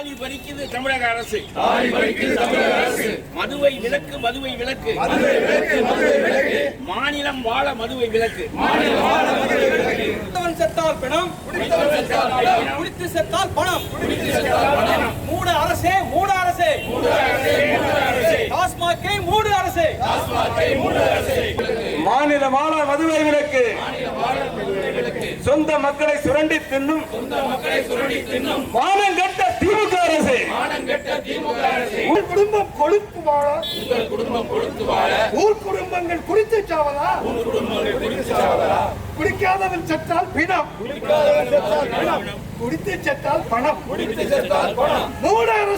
தாலி பறிக்குது தமிழக அரசு. தாலி பறிக்குது தமிழக அரசு. மதுவை விலக்கு மதுவை விலக்கு. மதுரை விலக்கு மதுரை விலக்கு. மாநிலம் வாழ மதுவை விலக்கு. மாநில வாழ மதுரை விலக்கு. குடித்தவன் செத்தால் பிணம். குடித்தவன் செத்தால் பணம். குடித்து செத்தால் பணம். குடித்து செத்தால் பணம். மூட அரசே மூட அரசே. மூடு அரசே மூடு அரசே. டாஸ்மாகை மூடு அரசே. டாஸ்மாகை மூடு அரசே. மாநில மாணவ மதுரை விலக்கு. சொந்த மக்களை சுரண்டி தின்னும். சொந்த மக்களை சுரண்டி தின்னும். மானங்கெட்ட திமுக அரசு. உங்கள் குடும்பம் கொழுப்பு வாழ. உங்கள் குடும்பம் கொடுத்து வாழ. ஊர் குடும்பங்கள் குடித்து சாவதா? உன் குடும்பங்கள் குடித்து சாவதா? குடிக்காதவன் செத்தால் பிணம். குடிக்காதவன் செத்தால் பணம். குடித்து செத்தால் பணம். குடித்து செத்தால் பணம்.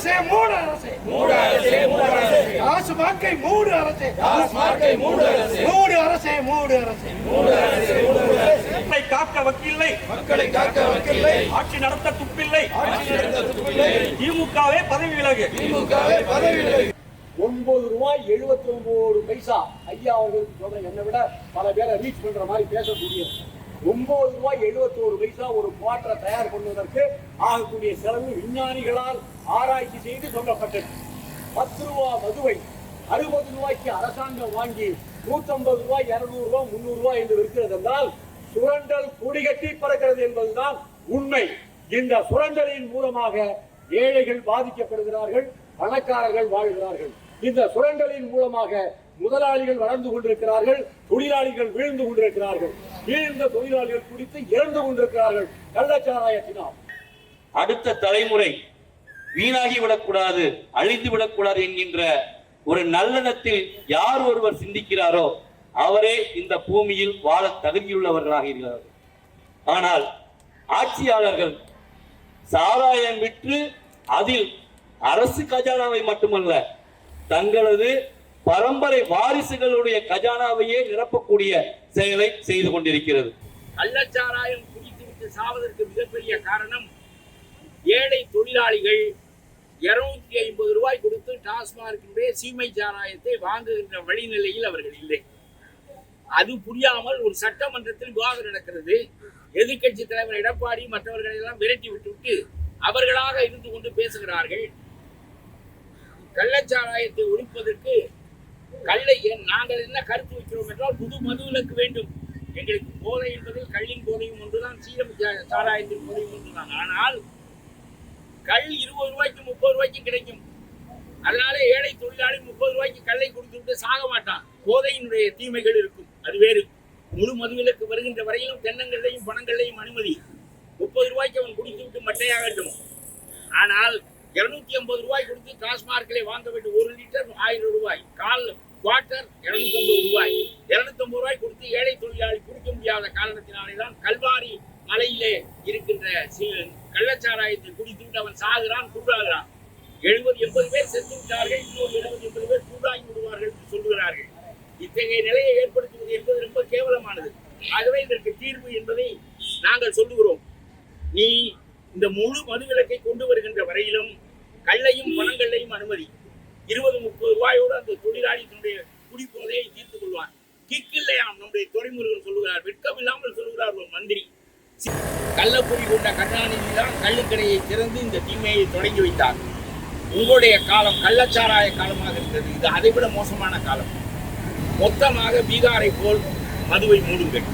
அரசே மூட அரசே. மூடு அரசே மூடு அரசே. காசு வாக்கை மூடு அரசே. டாஸ்மாகை மூடு அரசே. மூடு அரசே மூடு அரசே. மூடு அரசே மூடு அரசே. மக்களை காக்க வக்கில்லை. மக்களை காக்க வக்கில்லை. ஆட்சி நடத்த துப்பில்லை. ஆட்சி நடத்த துப்பில்லை. திமுகவே பதவி விலகு. திமுகவே பதவி விலகு. ஒன்பது ரூபாய் எழுபத்தி ஒன்பது பைசா. ஐயா அவர்களுக்கு சொல்றேன். என்னை விட பல பேரை ரீச் பண்ற மாதிரி பேசக்கூடிய ஒன்பது ரூபாய் எழுபத்தோரு பைசா ஒரு குவாட்டரை தயார் பண்ணுவதற்கு ஆகக்கூடிய செலவு விஞ்ஞானிகளால் ஆராய்ச்சி செய்து சொல்லப்பட்டது. பத்து ரூபா மதுவை அறுபது ரூபாய்க்கு அரசாங்கம் வாங்கி நூற்றம்பது ரூபாய் இருநூறு ரூபாய் முந்நூறு ரூபாய் என்று விற்கிறது என்றால் சுரண்டல் குடிகட்டி பறக்கிறது என்பதுதான் உண்மை. இந்த சுரண்டலின் மூலமாக ஏழைகள் பாதிக்கப்படுகிறார்கள் பணக்காரர்கள் வாழ்கிறார்கள். இந்த சுரண்டலின் மூலமாக முதலாளிகள் வளர்ந்து கொண்டிருக்கிறார்கள் தொழிலாளிகள் வீழ்ந்து கொண்டிருக்கிறார்கள். வீழ்ந்த தொழிலாளிகள் குடித்து இறந்து கொண்டிருக்கிறார்கள். கள்ளச்சாராயத்தினால் அடுத்த தலைமுறை வீணாகி விடக்கூடாது அழிந்து விடக்கூடாது என்கின்ற ஒரு நல்லெண்ணத்தில் யார் ஒருவர் சிந்திக்கிறாரோ அவரே இந்த பூமியில் வாழ தகுதியுள்ளவர்களாக இருக்கிறார்கள் ஆனால் ஆட்சியாளர்கள் சாராயம் விற்று அதில் அரசு கஜானாவை மட்டுமல்ல தங்களது பரம்பரை வாரிசுகளுடைய கஜானாவையே நிரப்பக்கூடிய செயலை செய்து கொண்டிருக்கிறது. கள்ளச்சாராயம் குடித்துவிட்டு சாவதற்கு மிகப்பெரிய காரணம் ஏழை தொழிலாளிகள் இருநூத்தி ஐம்பது ரூபாய் கொடுத்து டாஸ்மார்க்கினுடைய சீமை சாராயத்தை வாங்குகின்ற வழிநிலையில் அவர்கள் இல்லை. அது புரியாமல் ஒரு சட்டமன்றத்தில் விவாதம் நடக்கிறது. எதிர்க்கட்சி தலைவர் எடப்பாடி மற்றவர்களை எல்லாம் விரட்டி விட்டுவிட்டு அவர்களாக இருந்து கொண்டு பேசுகிறார்கள். கள்ளச்சாராயத்தை ஒழிப்பதற்கு கல்லை நாங்கள் என்ன கருத்து வைக்கிறோம் என்றால் புது மதுவிலக்கு வேண்டும். எங்களுக்கு போதை என்பதில் கள்ளின் போதையும் ஒன்றுதான் சீரம் சாராயத்தின் போதையும் ஒன்றுதான். ஆனால் கல் இருபது ரூபாய்க்கு முப்பது ரூபாய்க்கு கிடைக்கும். அதனால ஏழை தொழிலாளி முப்பது ரூபாய்க்கு கல்லை கொடுத்து விட்டு சாக மாட்டான். போதையினுடைய தீமைகள் இருக்கும். அது வேறு. முழு மதுவிலக்கு வருகின்ற வரையிலும் தென்னங்களையும் பணங்களையும் அனுமதி. முப்பது ரூபாய்க்கு அவன் குடித்து விட்டு மட்டையாகட்டும் ஆனால் இருநூத்தி ஐம்பது ரூபாய் கொடுத்து டாஸ்மார்க்கிலே வாங்க வேண்டும். ஒரு லிட்டர் ஆயிரம் ரூபாய். கால் குவார்டர் இருநூத்தி ஐம்பது ரூபாய். இருநூத்தி ஐம்பது ரூபாய் கொடுத்து ஏழை தொழிலாளி குடிக்க முடியாத காரணத்தினாலே தான் கல்வாரி மலையிலே இருக்கின்ற கள்ளச்சாராயத்தை குடித்துவிட்டு அவன் சாகுறான் குண்டாகிறான் எழுபது எண்பது பேர் செத்து விட்டார்கள் இன்னொரு எழுபது எண்பது பேர் குண்டாகி விடுவார்கள் என்று சொல்கிறார்கள் இத்தகைய நிலையை ஏற்படுத்துவது என்பது ரொம்ப கேவலமானது. ஆகவே இதற்கு தீர்வு என்பதை நாங்கள் சொல்லுகிறோம். நீ இந்த முழு மதுவிலக்கை கொண்டு வருகின்ற வரையிலும் கல்லையும் பணங்களையும் அனுமதி. இருபது முப்பது ரூபாயோடு அந்த தொழிலாளி தன்னுடைய குடிப்போதையை தீர்த்து கொள்வான் கிக்கில்லையாம் நம்முடைய துறைமுருகன் சொல்லுகிறார். வெட்கமில்லாமல் சொல்லுகிறார் ஒரு மந்திரி. கள்ளக்குறி கொண்ட கருணாநிதி தான் கள்ளுக்கடையை திறந்து இந்த தீமையை தொடங்கி வைத்தார். உங்களுடைய காலம் கள்ளச்சாராய காலமாக இருந்தது. இது அதைவிட மோசமான காலம். மொத்தமாக பீகாரை போல் மதுவை மூடுங்கள்.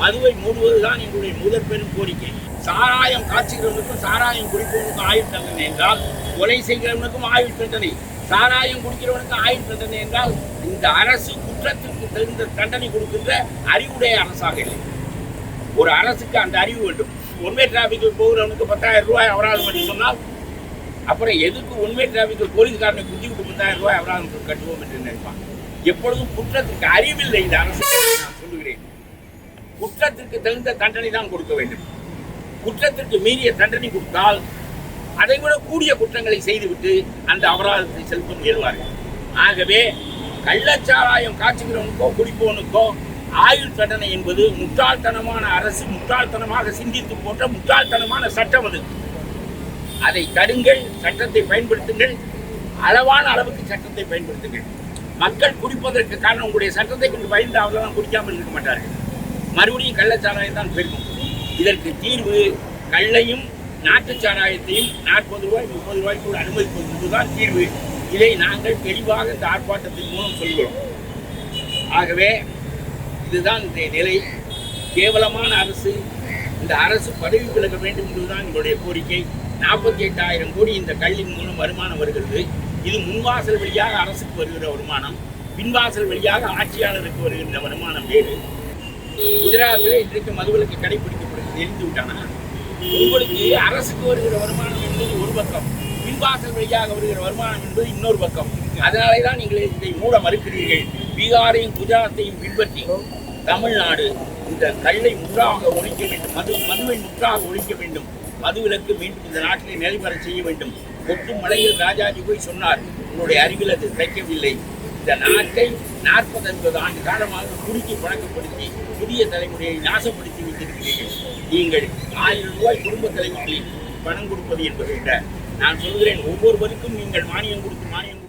மதுவை மூடுவதுதான் எங்களுடைய முதற் பெரும் கோரிக்கை. சாராயம் காய்ச்சுகிறவனுக்கும் சாராயம் குடிப்பவனுக்கும் ஆயுள் தண்டனை என்றால் கொலை செய்கிறவனுக்கும் ஆயுள் தண்டனை. சாராயம் குடிக்கிறவனுக்கும் ஆயுள் தண்டனை என்றால் இந்த அரசு குற்றத்திற்கு தெரிந்த தண்டனை கொடுக்கின்ற அறிவுடைய அரசாக இல்லை. ஒரு அரசுக்கு அந்த அறிவு வேண்டும். ஒன்வே டிராபிக்கில் போகிறவனுக்கு பத்தாயிரம் ரூபாய் அபராதம் பண்ணி சொன்னால் அப்புறம் எதுக்கு ஒன்வே டிராபிக்கில் போலீஸ்காரனை குத்தி விட்டு பத்தாயிரம் ரூபாய் அபராதம் கட்டுவோம் என்று நினைப்பான்? எப்பொழுதும் குற்றத்திற்கு அறிவில்லை இந்த அரசு நான் சொல்லுகிறேன். குற்றத்திற்கு தகுந்த தண்டனை தான் கொடுக்க வேண்டும். குற்றத்திற்கு மீறிய தண்டனை கொடுத்தால் அதை விட கூடிய குற்றங்களை செய்துவிட்டு அந்த அபராதத்தை செலுத்த முயல்வார்கள் ஆகவே கள்ளச்சாராயம் காய்ச்சுகிறவனுக்கோ குடிப்பவனுக்கோ ஆயுள் தண்டனை என்பது முட்டாள்தனமான அரசு முட்டாள்தனமாக சிந்தித்து போட்ட முட்டாள்தனமான சட்டம் அது. அதை தடுங்கள் சட்டத்தை பயன்படுத்துங்கள் அளவான அளவுக்கு சட்டத்தை பயன்படுத்துங்கள். மக்கள் குடிப்பதற்கு காரணம் உங்களுடைய சட்டத்தை கொண்டு பயந்து அவர்களெல்லாம் குடிக்காமல் இருக்க மாட்டார்கள். மறுபடியும் கள்ளச்சாராயம் தான் பெருகும். இதற்கு தீர்வு கள்ளையும் நாட்டு சாராயத்தையும் நாற்பது ரூபாய் முப்பது ரூபாய்க்கு அனுமதிப்பது என்பதுதான் தீர்வு. இதை நாங்கள் தெளிவாக இந்த ஆர்ப்பாட்டத்தின் மூலம் சொல்கிறோம். ஆகவே இதுதான் இந்த நிலை. கேவலமான அரசு இந்த அரசு பதவி விலக வேண்டும் என்பதுதான் எங்களுடைய கோரிக்கை. நாற்பத்தி எட்டாயிரம் கோடி இந்த கல்லின் மூலம் வருமானம் வருகிறது. இது முன்வாசல் வழியாக அரசுக்கு வருகிற வருமானம் பின்வாசல் வழியாக ஆட்சியாளருக்கு வருகின்ற வருமானம் வேறு. குஜராத்தில் இன்றைக்கு மதுவிலக்கு கடைபிடிக்கப்படுகிறது தெரிந்து விட்டானா. உங்களுக்கு அரசுக்கு வருகிற வருமானம் என்பது ஒரு பக்கம் பின்வாசல் வழியாக வருகிற வருமானம் என்பது இன்னொரு பக்கம். அதனாலே தான் நீங்கள் இதை மூட மறுக்கிறீர்கள். பீகாரையும் குஜராத்தையும் பின்பற்றி தமிழ்நாடு இந்த கல்லை முற்றாக ஒழிக்க வேண்டும். மது மதுவை முற்றாக ஒழிக்க வேண்டும். மதுவிலக்கு மீண்டும் இந்த நாட்டிலே நிலைபெற செய்ய வேண்டும். கொட்டும் மலையில் ராஜாஜி போய் சொன்னார் உன்னுடைய அறிவில் அது கிடைக்கவில்லை. இந்த நாட்டை நாற்பது ஐம்பது ஆண்டு காலமாக குறுக்கி பழக்கப்படுத்தி புதிய தலைமுறையை நாசப்படுத்தி வைத்திருக்கிறீர்கள். நீங்கள் ஆயிரம் ரூபாய் குடும்ப தலைமுறையில் பணம் கொடுப்பது என்பதை விட நான் சொல்கிறேன் ஒவ்வொருவருக்கும் நீங்கள் மானியம் கொடுத்து மானியம்